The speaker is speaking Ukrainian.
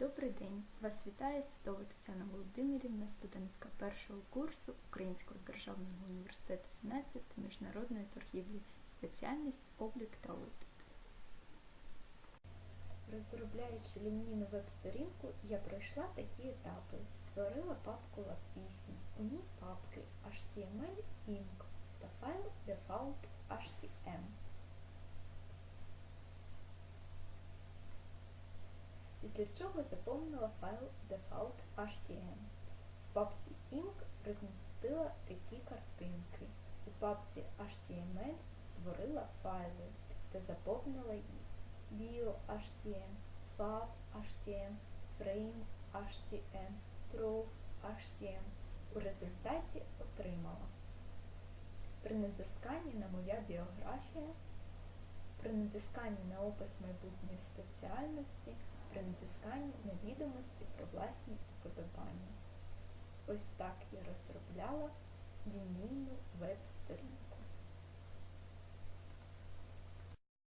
Добрий день! Вас вітає Світова Тетяна Володимирівна, студентка першого курсу Українського державного університету фінансів та міжнародної торгівлі, спеціальність облік та аудит. Розробляючи лінійну веб-сторінку, я пройшла такі етапи. Створила папку LabVisім. У ній папки HTML, Inc та файл default після чого заповнила файл default.htm. В папці Inc розмістила такі картинки. У папці HTML створила файли та заповнила їх bio.htm, fab.htm, frame.htm, proof.htm. У результаті отримала при натисканні на моя біографія, натисканні на опис майбутньої спеціальності, при натисканні на відомості про власні вподобання. Ось так я розробляла лінійну.